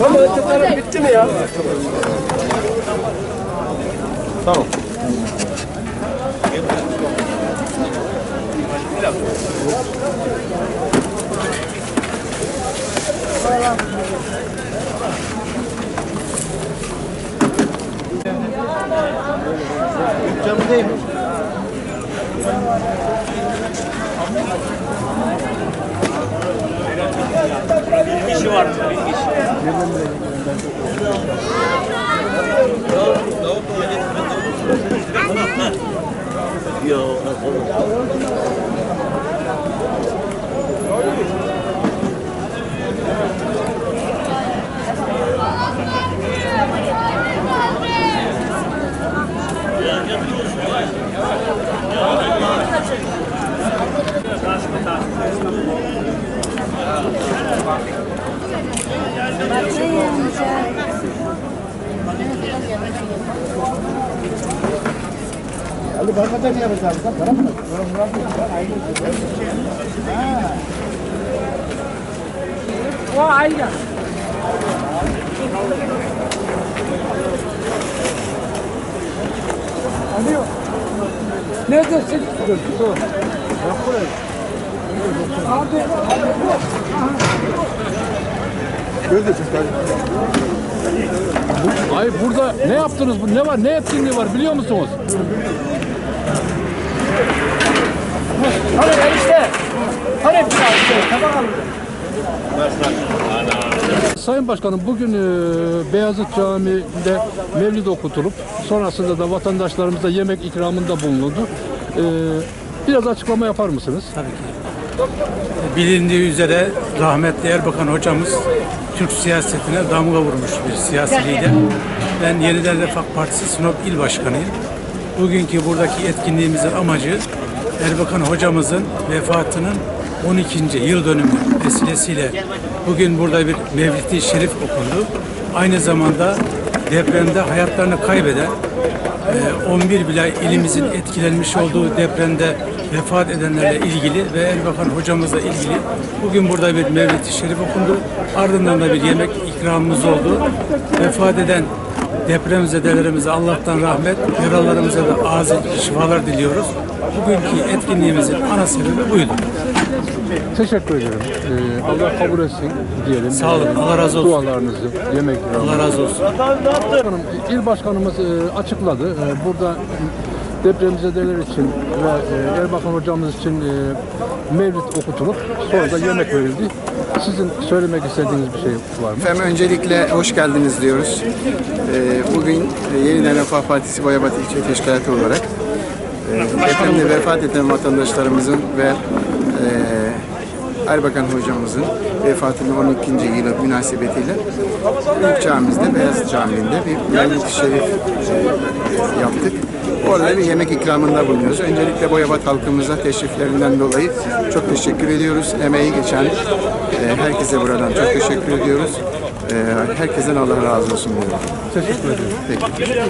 Manzara bitti mi ya? Tamam. Camı değil mi? Ali bakmadan ne yapacağız? Para mı? Neredesin? Abi, Ay burada ne yaptınız? bu? Ne var? Ne etkinliği var biliyor musunuz? Hani enişte. Hani bir daha işte. Tamam alın. Sayın Başkanım bugün e, Beyazıt Camii'nde mevlid okutulup sonrasında da vatandaşlarımıza yemek ikramında bulunuldu. E, biraz açıklama yapar mısınız? Bilindiği üzere rahmetli Erbakan hocamız Türk siyasetine damga vurmuş bir siyasi. Ben Yeniden Refah Partisi Sinop İl Başkanıyım. Bugünkü buradaki etkinliğimizin amacı Erbakan hocamızın vefatının 12. yıl dönümü vesilesiyle bugün burada bir mevlid-i şerif okundu. Aynı zamanda depremde hayatlarını kaybeden ee, 11 bile ilimizin etkilenmiş olduğu depremde vefat edenlerle ilgili ve Erbakan hocamızla ilgili bugün burada bir mevlid-i şerif okundu. Ardından da bir yemek ikramımız oldu. Vefat eden depremzedelerimize Allah'tan rahmet, yaralarımıza da acil şifalar diliyoruz. Bugünkü etkinliğimizin ana sebebi buydu. Teşekkür ederim. E, Allah kabul etsin diyelim. Sağ olun, Allah razı olsun. Dualarınızı, yemek ikramı. Allah razı olsun. Başkanım, İl Başkanımız e, açıkladı. E, burada depremzedeler için ve e, Erbakan hocamız için e, mevlid okutulup sonra da yemek verildi. Sizin söylemek istediğiniz bir şey var mı? Efendim öncelikle hoş geldiniz diyoruz. Ee, Bugün e, Yeniden Refah Partisi Boyabat İlçe Teşkilatı olarak e, depremde vefat eden vatandaşlarımızın ve e, Erbakan hocamızın vefatının 12. yılı münasebetiyle Büyük Camimizde, Beyaz Camii'nde bir mevlid-i şerif Orada bir yemek ikramında bulunuyoruz. Öncelikle Boyabat halkımıza teşriflerinden dolayı çok teşekkür ediyoruz. Emeği geçen e, herkese buradan çok teşekkür ediyoruz. E, herkesten Allah razı olsun diyorum. Teşekkür ederim. Peki.